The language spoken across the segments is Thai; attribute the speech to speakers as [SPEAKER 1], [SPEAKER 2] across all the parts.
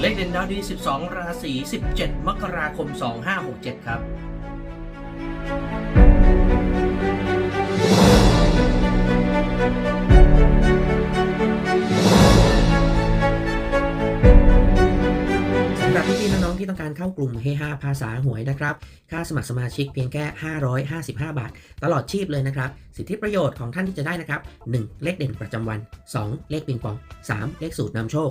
[SPEAKER 1] เลขเด่นดาวดี 12 ราศี 17 มกราคม 2567 ครับ
[SPEAKER 2] สำหรับพี่ๆน้องๆที่ต้องการเข้ากลุ่มเฮฮาภาษาหวยนะครับ ค่าสมัครสมาชิกเพียงแค่ 555 บาท ตลอดชีพเลยนะครับ สิทธิประโยชน์ของท่านที่จะได้นะครับ 1. เลขเด่นประจำวัน 2. เลขปิงปอง 3. เลขสูตรนำโชค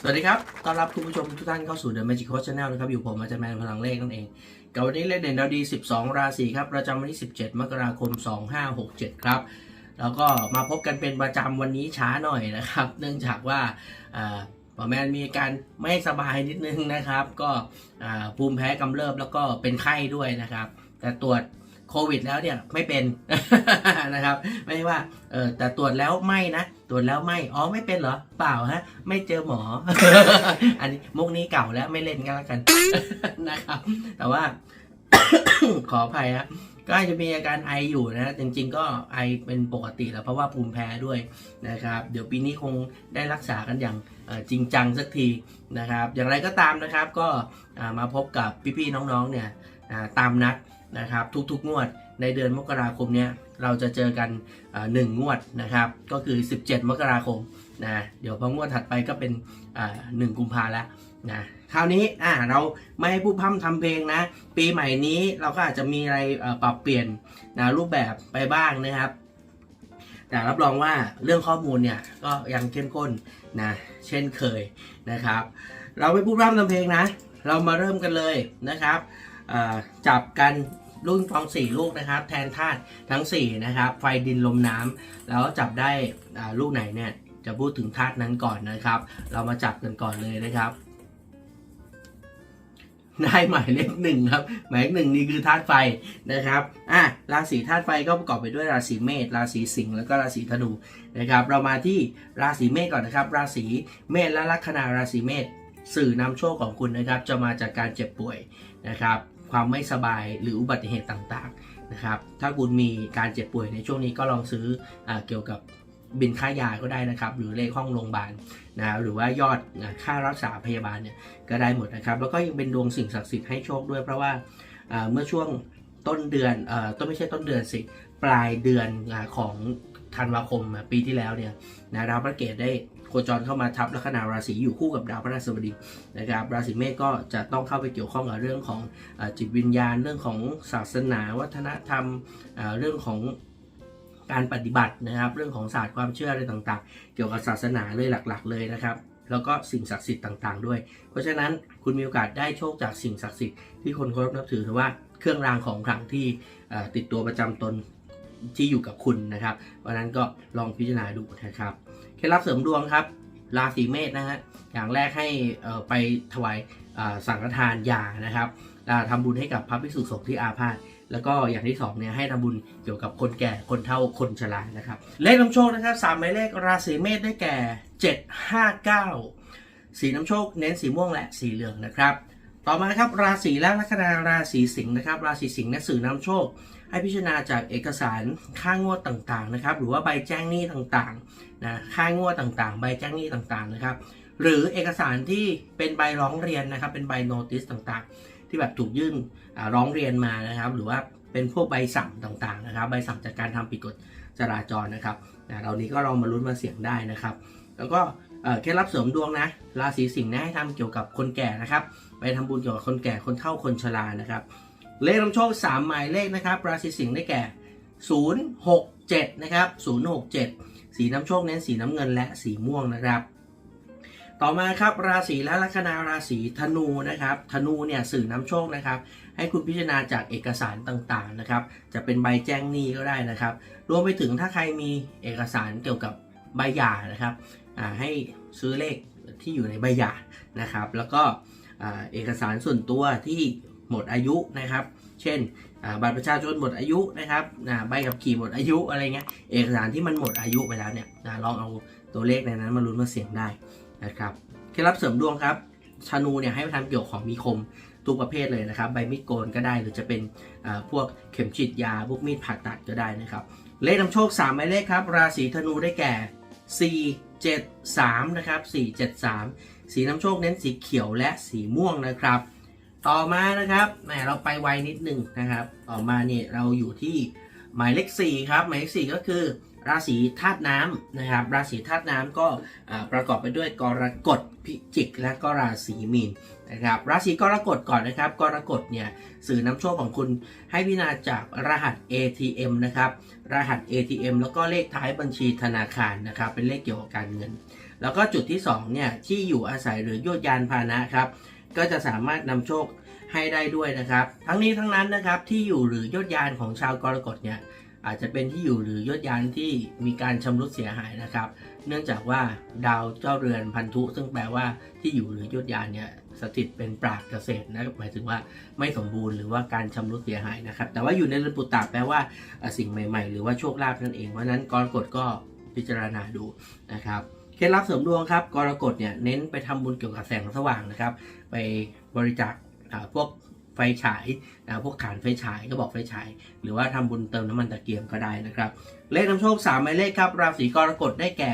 [SPEAKER 1] สวัสดีครับ ต้อนรับคุณผู้ชมทุกท่านเข้าสู่ The Magic Coach Channel นะครับ อยู่ผมอาจารย์แมนพลังเลขนั่นเอง กับวันนี้เลขเด่นดาวดี 12 ราศีครับ ประจำวันที่ 17 มกราคม 2567 ครับ แล้วก็มาพบกันเป็นประจำวันนี้ช้าหน่อยนะครับ เนื่องจากว่าอ่าหมอแมนมีอาการไม่สบายนิดนึงนะครับ ก็ภูมิแพ้กำเริบแล้วก็เป็นไข้ด้วยนะครับ แต่ตรวจ โควิดแล้วเนี่ยไม่เป็นนะครับ ไม่ว่าเออแต่ตรวจแล้วไม่นะตรวจแล้วไม่อ๋อไม่เป็นเหรอเปล่าฮะ ไม่เจอหมอ อันนี้มุกนี้เก่าแล้วไม่เล่นกันแล้วกันนะครับ แต่ว่า ขออภัยฮะก็อาจจะมีอาการไออยู่นะ จริง ๆ ก็ไอเป็นปกติแล้วเพราะว่าภูมิแพ้ด้วยนะครับ เดี๋ยวปีนี้คงได้รักษากันอย่างจริงจังสักทีนะครับ อย่างไรก็ตามนะครับ ก็มาพบกับพี่ๆน้องๆเนี่ยตามนัด นะครับทุกๆ งวดในเดือนมกราคมเนี้ยเราจะเจอกันหนึ่งงวดนะครับก็คือ 17 มกราคมนะเดี๋ยวพองวดถัดไปก็เป็นหนึ่งกุมภาแล้วนะคราวนี้อ่าเราไม่ให้ผู้พร่ำทำเพลงนะ ปีใหม่นี้เราก็อาจจะมีอะไรปรับเปลี่ยนนะรูปแบบไปบ้างนะครับ แต่รับรองว่าเรื่องข้อมูลเนี่ยก็ยังเข้มข้นนะเช่นเคยนะครับ เราไม่พูดพร่ำทำเพลงนะ เรามาเริ่มกันเลยนะครับ จับกันรุ่นฟองสี่ลูกนะครับ แทนธาตุทั้ง4นะครับไฟดินลมน้ำแล้วจับได้ลูกไหนเนี่ยจะพูดถึงธาตุนั้นก่อนนะครับ เรามาจับกันก่อนเลยนะครับได้หมายเลขหนึ่งครับ หมายเลขหนึ่งนี่คือธาตุไฟนะครับอะราศีธาตุไฟก็ประกอบไปด้วยราศีเมษราศีสิงห์แล้วก็ราศีธนูนะครับ เรามาที่ราศีเมษก่อนนะครับ ราศีเมษและลัคนาราศีเมษสื่อนำโชคของคุณนะครับ จะมาจากการเจ็บป่วยนะครับ ความไม่สบายหรืออุบัติเหตุต่างๆนะครับถ้าคุณมีการเจ็บป่วยในช่วงนี้ก็ลองซื้ออเกี่ยวกับบินค่ายาก็ได้นะครับ หรือเลขห้องโรงพยาบาลนะหรือว่ายอดค่ารักษาพยาบาลเนี่ยก็ได้หมดนะครับ แล้วก็ยังเป็นดวงสิ่งศักดิ์สิทธิ์ให้โชคด้วยเพราะว่าเมื่อช่วงต้นเดือนอต้นไม่ใช่ต้นเดือนสิปลายเดือนอของธันวาคมปีที่แล้วเนี่ยนะดาวพระเกตได้ โคจรเข้ามาทับลัคนาราศีอยู่คู่กับดาวพระราชบดีนะครับราศีเมษก็จะต้องเข้าไปเกี่ยวข้องกับเรื่องของอจิตวิญญาณ เรื่องของศาสนา วัฒนธรรมเรื่องของการปฏิบัตินะครับ เรื่องของศาสตร์ความเชื่ออะไรต่างๆ เกี่ยวกับศาสนาเลยหลัก ๆ เลยนะครับแล้วก็สิ่งศักดิ์สิทธิ์ต่าง ๆ ด้วย เพราะฉะนั้นคุณมีโอกาสได้โชคจากสิ่งศักดิ์สิทธิ์ที่คนเคารพนับถือหรือว่าเครื่องรางของขลังที่ติดตัวประจำตนที่อยู่กับคุณนะครับ เพราะนั้นก็ลองพิจารณาดูนะครับ เคล็ดลับเสริมดวงครับ ราศีเมษนะฮะอย่างแรกให้ไปถวายสังฆทานยานะครับอ่าทำบุญให้กับพระภิกษุสงฆ์ที่อาพาธแล้วก็อย่างที่สองเนี่ยให้ทำบุญเกี่ยวกับคนแก่คนเฒ่าคนชรานะครับเลขนำโชคนะครับสามหมายเลขราศีเมษได้แก่ 759 สีน้ำโชคเน้นสีม่วงและสีเหลืองนะครับ ต่อมาครับราศีและลัคนาราศีสิงห์นะครับ ราศีสิงห์เนี่ยสื่อนำโชค ให้พิจารณาจากเอกสารค่างวดต่างๆนะครับ หรือว่าใบแจ้งหนี้ต่างๆนะค่างวดต่างๆ ใบแจ้งหนี้ต่างๆนะครับ หรือเอกสารที่เป็นใบร้องเรียนนะครับ เป็นใบโนติสต่างๆ ที่แบบถูกยื่นร้องเรียนมานะครับ หรือว่าเป็นพวกใบสั่งต่างๆนะครับ ใบสั่งจากการทำผิดกฎจราจรนะครับนะเรานี้ก็ลองมาลุ้นมาเสี่ยงได้นะครับ แล้วก็ เอ่อเคล็ดลับเสริมดวงนะ ราศีสิงห์นะให้ทำเกี่ยวกับคนแก่นะครับ ไปทำบุญเกี่ยวกับคนแก่คนเฒ่าคนชรานะครับ เลขนำโชค3หมายเลขนะครับ ราศีสิงห์ได้แก่ 067 นะครับ 067 สีน้ำโชคเน้นสีน้ำเงินและสีม่วงนะครับ ต่อมาครับราศีและลัคนาราศีธนูนะครับ ธนูเนี่ยสื่อน้ำโชคนะครับ ให้คุณพิจารณาจากเอกสารต่างๆนะครับ จะเป็นใบแจ้งหนี้ก็ได้นะครับ รวมไปถึงถ้าใครมีเอกสารเกี่ยวกับใบหย่านะครับ ให้ซื้อเลขที่อยู่ในใบหย่านะครับ แล้วก็เอกสารส่วนตัวที่หมดอายุนะครับ เช่นบัตรประชาชนหมดอายุนะครับใบขับขี่หมดอายุอะไรเงี้ยเอกสารที่มันหมดอายุไปแล้วเนี่ยลองเอาตัวเลขในนั้นมาลุ้นมาเสี่ยงได้นะครับเคล็ดลับเสริมดวงครับชานูเนี่ยให้ไปทำเกี่ยวกับของมีคมทุกประเภทเลยนะครับ ใบมีดโกนก็ได้หรือจะเป็นพวกเข็มฉีดยาพวกมีดผ่าตัดก็ได้นะครับ เลขนำโชค3หมายเลขครับ ราศีธนูได้แก่ 4 7 3 นะครับ 4 7 3 สีน้ำโชคเน้นสีเขียวและสีม่วงนะครับ ต่อมานะครับแหมเราไปไวนิดหนึ่งนะครับ ต่อมาเนี่ยเราอยู่ที่หมายเลข4ครับ หมายเลข4ก็คือ ราศีธาตุน้ำนะครับ ราศีธาตุน้ำก็ประกอบไปด้วยกรกฎพิจิก และก็ราศีมีนนะครับราศีกรกฎก่อนนะครับกรกฎเนี่ยสื่อนำโชคของคุณให้พิจารณาจากรหัส ATM นะครับรหัส ATM แล้วก็เลขท้ายบัญชีธนาคารนะครับเป็นเลขเกี่ยวกับการเงิน แล้วก็จุดที่2เนี่ยที่อยู่อาศัยหรือโยธยานพาหนะครับก็จะสามารถนำโชคให้ได้ด้วยนะครับ ทั้งนี้ทั้งนั้นนะครับที่อยู่หรือโยธยานของชาวกรกฎเนี่ย อาจจะเป็นที่อยู่หรือยธยานที่มีการชำรุดเสียหายนะครับ เนื่องจากว่าดาวเจ้าเรือนพันธุ ซึ่งแปลว่าที่อยู่หรือยธยานเนี่ยสถิตเป็นปราดเกษตรนะหมายถึงว่าไม่สมบูรณ์หรือว่าการชำรุดเสียหายนะครับ แต่ว่าอยู่ในเรือนปุตตะแปลว่าสิ่งใหม่ ๆ หรือว่าโชคลาภนั่นเองเพราะนั้นกรกฎก็พิจารณาดูนะครับเคล็ดลับเสริมดวงครับกรกฎเนี่ยเน้นไปทำบุญเกี่ยวกับแสงสว่างนะครับ ไปบริจาคพวก ไฟฉายนะพวกขานไฟฉายก็บอกไฟฉาย หรือว่าทำบุญเติมน้ำมันตะเกียงก็ได้นะครับ เลขนำโชค3หมายเลขครับราศีกรกฎได้แก่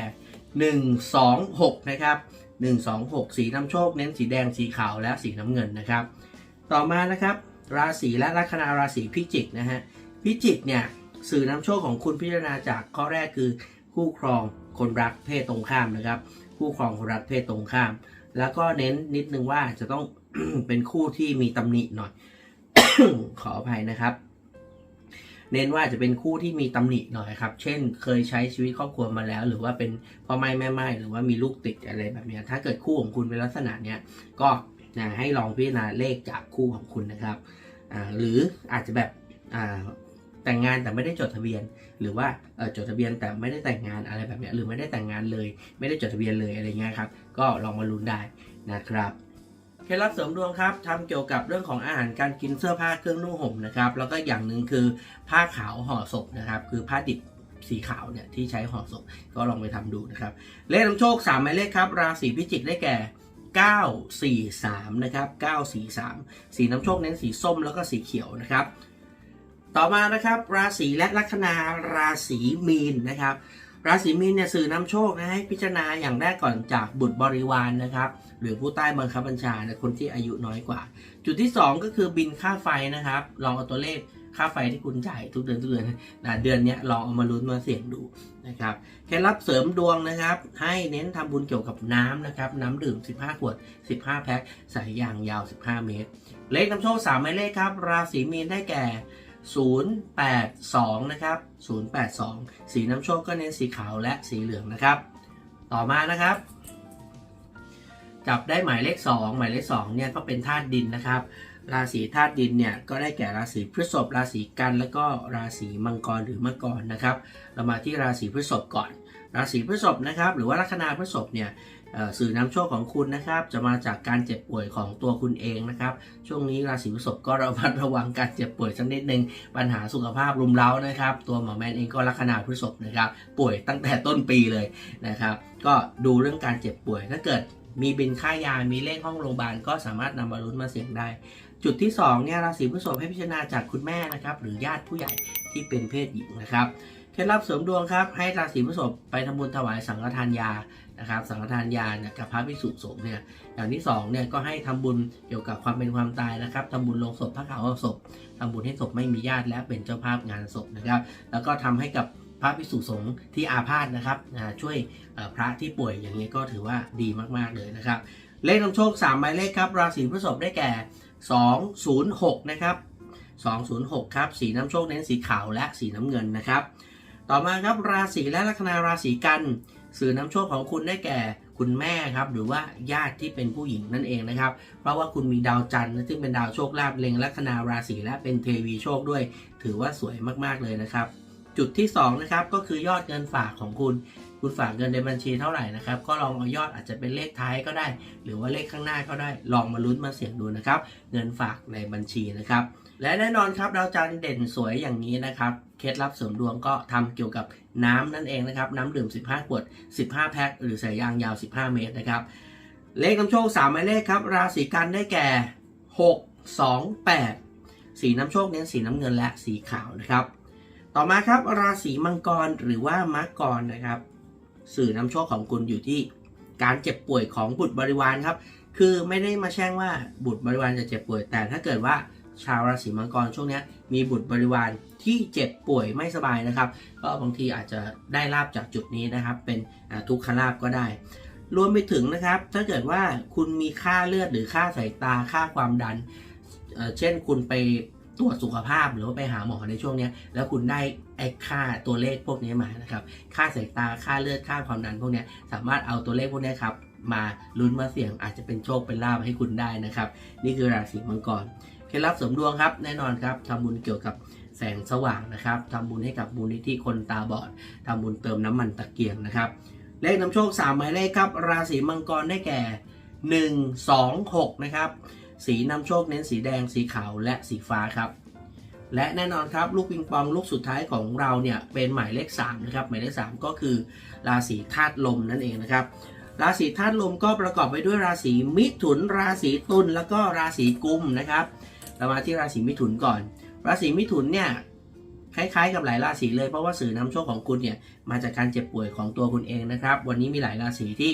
[SPEAKER 1] 1 2 6 นะครับ 1 2 6 สีนำโชคเน้นสีแดงสีขาวและสีน้ำเงินนะครับ ต่อมานะครับราศีและลัคนาราศีพิจิกนะฮะพิจิกเนี่ยสื่อนำโชคของคุณพิจารณาจากข้อแรกคือคู่ครองคนรักเพศตรงข้ามนะครับ คู่ครองคนรักเพศตรงข้าม แล้วก็เน้นนิดนึงว่าจะต้อง เป็นคู่ที่มีตำหนิหน่อย ขออภัยนะครับ เน้นว่าจะเป็นคู่ที่มีตำหนิหน่อยครับ เช่น เคยใช้ชีวิตครอบครัวมาแล้ว หรือว่าเป็นพ่อไม้แม่ไม้หรือว่ามีลูกติดอะไรแบบนี้ถ้าเกิดคู่ของคุณเป็นลักษณะเนี้ยก็นะให้ลองพิจารณาเลขจากคู่ของคุณนะครับหรืออาจจะแบบแต่งงานแต่ไม่ได้จดทะเบียน หรือว่าจดทะเบียนแต่ไม่ได้แต่งงานอะไรแบบนี้หรือไม่ได้แต่งงานเลย ไม่ได้จดทะเบียนเลยอะไรเงี้ยครับ ก็ลองมาลุ้นได้นะครับ เคล็ดลับเสริมดวงครับทำเกี่ยวกับเรื่องของอาหารการกินเสื้อผ้าเครื่องนุ่งห่มนะครับ แล้วก็อย่างหนึ่งคือผ้าขาวห่อศพนะครับ คือผ้าดิบสีขาวเนี่ยที่ใช้ห่อศพก็ลองไปทำดูนะครับ เลขนำโชค 3 หมายเลขครับ ราศีพิจิกได้แก่ 943 นะครับ 943 สีน้ำโชคเน้นสีส้มแล้วก็สีเขียวนะครับ ต่อมานะครับ ราศีและลัคนาราศีมีนนะครับ ราศีมีนเนี่ยสื่อนำโชคนะให้พิจารณาอย่างแรกก่อนจากบุตรบริวารนนะครับ หรือผู้ใต้บังคับบัญชานะคนที่อายุน้อยกว่า จุดที่ 2 ก็คือบินค่าไฟนะครับ ลองเอาตัวเลขค่าไฟที่คุณจ่ายทุกเดือนทุกเดือนนะเดือนนี้ลองเอามาลุ้นมาเสี่ยงดูนะครับเคล็ดลับเสริมดวงนะครับ ให้เน้นทำบุญเกี่ยวกับน้ำนะครับ น้ำดื่ม 15 ขวด 15 แพ็คใส่ยางยาว 15 เมตร เลขนำโชค3หมายเลขครับ ราศีมีนได้แก่ 082 นะครับ 082 สีน้ำโชคก็เน้นสีขาวและสีเหลืองนะครับ ต่อมานะครับ จับได้หมายเลข 2 หมายเลข2เนี่ยก็เป็นธาตุดินนะครับ ราศีธาตุดินเนี่ยก็ได้แก่ราศีพฤษภราศีกัน แล้วก็ราศีมังกรหรือมังกรนะครับ เรามาที่ราศีพฤษภก่อน ราศีพฤษภนะครับ หรือว่าลัคนาพฤษภเนี่ย สื่อนำโชคของคุณนะครับ จะมาจากการเจ็บป่วยของตัวคุณเองนะครับ ช่วงนี้ราศีพฤษภก็ระมัดระวังการเจ็บป่วยสักนิดหนึ่งปัญหาสุขภาพรุมเร้านะครับ ตัวหมอแมนเองก็ลัคนาพฤษภนะครับ ป่วยตั้งแต่ต้นปีเลยนะครับ ก็ดูเรื่องการเจ็บป่วยถ้าเกิดมีบินค่ายา มีเลขห้องโรงพยาบาลก็สามารถนำมาลุ้นมาเสี่ยงได้ จุดที่2เนี่ยราศีพฤษภให้พิจารณาจากคุณแม่นะครับ หรือญาติผู้ใหญ่ที่เป็นเพศหญิงนะครับ เคล็ดลับเสริมดวงครับ ให้ราศีพฤษภไปทำบุญถวายสังฆทานยา นะครับสังฆทานยาเนี่ยกับพระภิกษุสงฆ์เนี่ยอย่างที่2เนี่ยก็ให้ทำบุญเกี่ยวกับความเป็นความตายนะครับทำบุญลงศพพระขาวศพทำบุญให้ศพไม่มีญาติและเป็นเจ้าภาพงานศพนะครับ แล้วก็ทำให้กับพระภิกษุสงฆ์ที่อาพาธนะครับช่วยพระที่ป่วยอย่างนี้ก็ถือว่าดีมากๆเลยนะครับ เลขนำโชค3หมายเลขครับ ราศีพฤษภได้แก่ 206 นะครับ 206 ครับ สีน้ำโชคเน้นสีขาวและสีน้ำเงินนะครับ ต่อมาครับราศีและลัคนาราศีกัน สื่อนำโชคของคุณได้แก่คุณแม่ครับหรือว่าญาติที่เป็นผู้หญิงนั่นเองนะครับ เพราะว่าคุณมีดาวจันทร์ซึ่งเป็นดาวโชคลาภเล็งลัคนาราศีและเป็นเทวีโชคด้วย ถือว่าสวยมากๆเลยนะครับ จุดที่2นะครับก็คือยอดเงินฝากของคุณ คุณฝากเงินในบัญชีเท่าไหร่นะครับก็ลองเอายอดอาจจะเป็นเลขท้ายก็ได้ หรือว่าเลขข้างหน้าก็ได้ ลองมาลุ้นมาเสี่ยงดูนะครับ เงินฝากในบัญชีนะครับ และแน่นอนครับดาวจันทร์เด่นสวยอย่างนี้นะครับ เคล็ดลับเสริมดวงก็ทำเกี่ยวกับน้ำนั่นเองนะครับ น้ำดื่ม 15 ขวด 15 แพ็คหรือสายยางยาว 15 เมตรนะครับ เลขนำโชค3หมายเลขครับ ราศีกันได้แก่ 6 2 8 สีน้ำโชคเน้นสีน้ำเงินและสีขาวนะครับ ต่อมาครับราศีมังกรหรือว่ามังกรนะครับ สื่อนำโชคของคุณอยู่ที่การเจ็บป่วยของบุตรบริวารครับ คือไม่ได้มาแช่งว่าบุตรบริวารจะเจ็บป่วยแต่ถ้าเกิดว่า ชาวราศีมังกรช่วงนี้มีบุตรบริวารที่เจ็บป่วยไม่สบายนะครับ ก็บางทีอาจจะได้ลาบจากจุดนี้นะครับ เป็นทุกขลาบก็ได้ รวมไปถึงนะครับ ถ้าเกิดว่าคุณมีค่าเลือดหรือค่าสายตาค่าความดันเเช่นคุณไปตรวจสุขภาพหรือว่าไปหาหมอในช่วงนี้แล้วคุณได้ไอ้ค่าตัวเลขพวกนี้มานะครับ ค่าสายตาค่าเลือดค่าความดันพวกนี้สามารถเอาตัวเลขพวกนี้ครับมาลุ้นมาเสี่ยงอาจจะเป็นโชคเป็นลาภให้คุณได้นะครับ นี่คือราศีมังกร ล็ดลับเสริมดวงครับแน่นอนครับทำบุญเกี่ยวกับแสงสว่างนะครับทำบุญให้กับมูลนิธิคนตาบอดทำบุญเติมน้ำมันตะเกียงนะครับ เลขนำโชค3หมายเลขครับ ราศีมังกรได้แก่ 1 2 6 นะครับ สีนำโชคเน้นสีแดงสีขาวและสีฟ้าครับ และแน่นอนครับลูกปิงปองลูกสุดท้ายของเราเนี่ยเป็นหมายเลข3นะครับหมายเลข 3 ก็คือราศีธาตุลมนั่นเองนะครับราศีธาตุลมก็ประกอบไปด้วยราศีมิถุน ราศีตุลแล้วก็ราศีกุมนะครับ เรามาที่ราศีมิถุนก่อน ราศีมิถุนเนี่ยคล้ายๆกับหลายราศีเลยเพราะว่าสื่อนำโชคของคุณเนี่ยมาจากการเจ็บป่วยของตัวคุณเองนะครับ วันนี้มีหลายราศีที่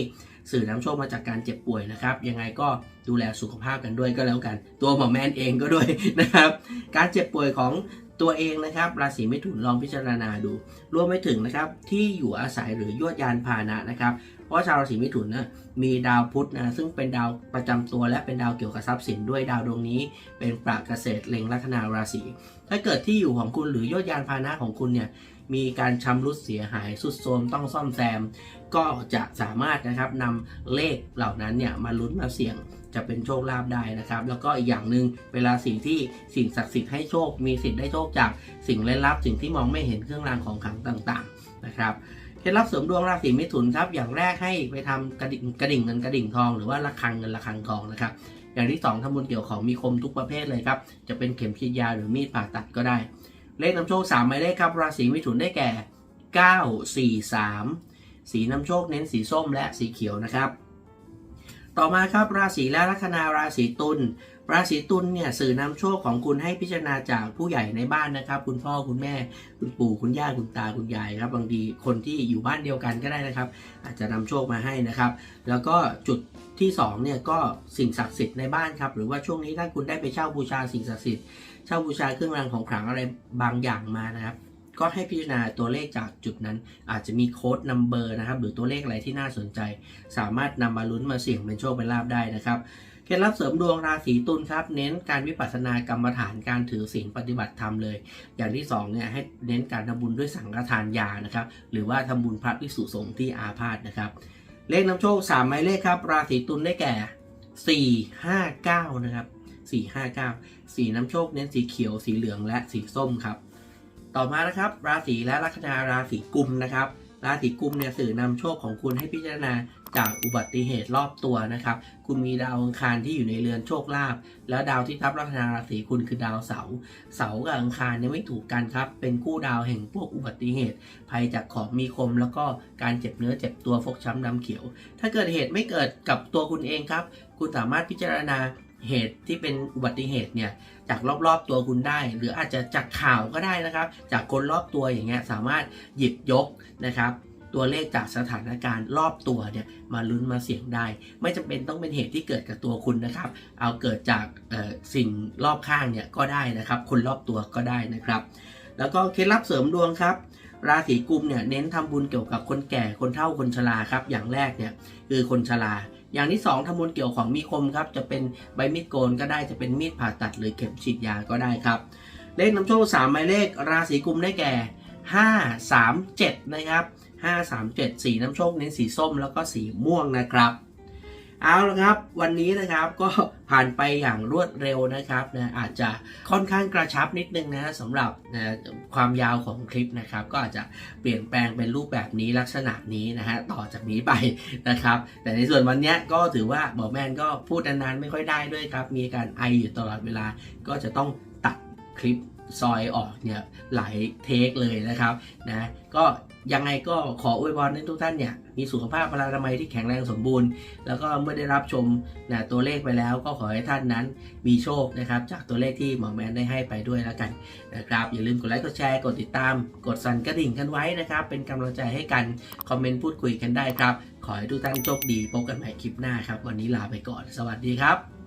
[SPEAKER 1] สื่อนำโชคมาจากการเจ็บป่วยนะครับ ยังไงก็ดูแลสุขภาพกันด้วยก็แล้วกัน ตัวหมอแมนเองก็ด้วยนะครับ การเจ็บป่วยของตัวเองนะครับ ราศีมิถุนลองพิจารณาดู รวมไปถึงนะครับที่อยู่อาศัยหรือยวดยานพาหนะนะครับ ราะชาวราศีมิถุนนะมีดาวพุธนะซึ่งเป็นดาวประจำตัวและเป็นดาวเกี่ยวกับทรัพย์สินด้วยดาวดวงนี้ เป็นปราเกษตรเล็งลัคนาราศีถ้าเกิดที่อยู่ของคุณหรือยวดยานพาหนะของคุณเนี่ยมีการชำรุดเสียหายสุดโทรมต้องซ่อมแซม ก็จะสามารถนะครับนำเลขเหล่านั้นเนี่ยมาลุ้นมาเสี่ยงจะเป็นโชคลาภได้นะครับ แล้วก็อีกอย่างหนึ่งเวลาสิ่งที่สิ่งศักดิ์สิทธิ์ให้โชค มีสิทธิ์ได้โชคจากสิ่งเล่นลับ สิ่งที่มองไม่เห็นเครื่องรางของขลังต่างๆนะครับ เคล็ดลับเสริมดวงราศีมิถุนครับ อย่างแรกให้ไปทำกระดิ่งกระดิ่งเงินกระดิ่งทองหรือว่าระฆังเงินระฆังทองนะครับ อย่างที่สองทำบุญเกี่ยวของมีคมทุกประเภทเลยครับ จะเป็นเข็มฉีดยาหรือมีดผ่าตัดก็ได้ เลขนำโชค3หมายเลขครับราศีมิถุนได้แก่ 9 4 3 สีนำโชคเน้นสีส้มและสีเขียวนะครับ ต่อมาครับราศีและลัคนาราศีตุลราศีตุลเนี่ยสื่อนำโชคของคุณให้พิจารณาจากผู้ใหญ่ในบ้านนะครับ คุณพ่อคุณแม่ คุณปู่คุณย่าคุณตาคุณยายครับบางทีคนที่อยู่บ้านเดียวกันก็ได้นะครับ อาจจะนำโชคมาให้นะครับ แล้วก็จุดที่2เนี่ยก็สิ่งศักดิ์สิทธิ์ในบ้านครับหรือว่าช่วงนี้ถ้าคุณได้ไปเช่าบูชาสิ่งศักดิ์สิทธิ์เช่าบูชาเครื่องรางของขลังอะไรบางอย่างมานะครับ ก็ให้พิจารณาตัวเลขจากจุดนั้น อาจจะมีโค้ดนัมเบอร์นะครับ หรือตัวเลขอะไรที่น่าสนใจ สามารถนำมาลุ้นมาเสี่ยงเป็นโชคเป็นลาภได้นะครับเคล็ดลับเสริมดวงราศีตุลครับ เน้นการวิปัสสนากรรมฐานการถือศีลปฏิบัติธรรมเลย อย่างที่สองเนี่ยให้เน้นการทำบุญด้วยสังฆทานยานะครับ หรือว่าทำบุญพระภิกษุสงฆ์ที่อาพาธนะครับ เลขนำโชค3หมายเลขครับ ราศีตุลได้แก่ 4 5 9 นะครับ 4 5 9 สีน้ำโชคเน้นสีเขียวสีเหลืองและสีส้มครับ ต่อมานะครับ ราศีและลัคนาราศีกุมนะครับ ราศีกุมเนี่ยสื่อนำโชคของคุณให้พิจารณาจากอุบัติเหตุรอบตัวนะครับ คุณมีดาวอังคารที่อยู่ในเรือนโชคลาภ แล้วดาวที่ทับลัคนาราศีคุณคือดาวเสาร์เสาร์กับอังคารเนี่ยไม่ถูกกันครับ เป็นคู่ดาวแห่งพวกอุบัติเหตุ ภัยจากของมีคมแล้วก็การเจ็บเนื้อเจ็บตัวฟกช้ำดำเขียว ถ้าเกิดเหตุไม่เกิดกับตัวคุณเองครับ คุณสามารถพิจารณา เหตุที่เป็นอุบัติเหตุเนี่ยจากรอบๆตัวคุณได้ หรืออาจจะจากข่าวก็ได้นะครับ จากคนรอบตัวอย่างเงี้ยสามารถหยิบยกนะครับตัวเลขจากสถานการณ์รอบตัวเนี่ยมาลุ้นมาเสี่ยงได้ ไม่จำเป็นต้องเป็นเหตุที่เกิดกับตัวคุณนะครับ เอาเกิดจากสิ่งรอบข้างเนี่ยก็ได้นะครับ คนรอบตัวก็ได้นะครับ แล้วก็เคล็ดลับเสริมดวงครับ ราศีกุมเนี่ยเน้นทำบุญเกี่ยวกับคนแก่คนเฒ่าคนชราครับ อย่างแรกเนี่ยคือคนชรา อย่างที่สองทำบุญเกี่ยวของมีคมครับจะเป็นใบมีดโกนก็ได้จะเป็นมีดผ่าตัดหรือเข็มฉีดยาก็ได้ครับ เลขนำโชคสามหมายเลขราศีกุมได้แก่ห้าสามเจ็ดนะครับ 5 3 7 สีน้ำโชคเน้นสีส้มแล้วก็สีม่วงนะครับ เอาละครับ วันนี้นะครับก็ผ่านไปอย่างรวดเร็วนะครับนะอาจจะค่อนข้างกระชับนิดนึงนะสำหรับนะความยาวของคลิปนะครับ ก็อาจจะเปลี่ยนแปลงเป็นรูปแบบนี้ลักษณะนี้นะฮะต่อจากนี้ไปนะครับ แต่ในส่วนวันนี้ก็ถือว่าหมอแมนก็พูดนานๆไม่ค่อยได้ด้วยครับ มีการไออยู่ตลอดเวลาก็จะต้องตัดคลิป ซอยออกเนี่ยหลายเทคเลยนะครับนะก็ยังไงก็ขออวยพรให้ทุกท่านเนี่ยมีสุขภาพพลานามัยที่แข็งแรงสมบูรณ์ แล้วก็เมื่อได้รับชมนะตัวเลขไปแล้วก็ขอให้ท่านนั้นมีโชคนะครับจากตัวเลขที่หมอแมนได้ให้ไปด้วยแล้วกันนะครับอย่าลืมกดไลค์กดแชร์กดติดตาม กดสั่นกระดิ่งกันไว้นะครับ เป็นกำลังใจให้กันคอมเมนต์พูดคุยกันได้ครับ ขอให้ทุกท่านโชคดีพบกันใหม่คลิปหน้าครับ วันนี้ลาไปก่อน สวัสดีครับ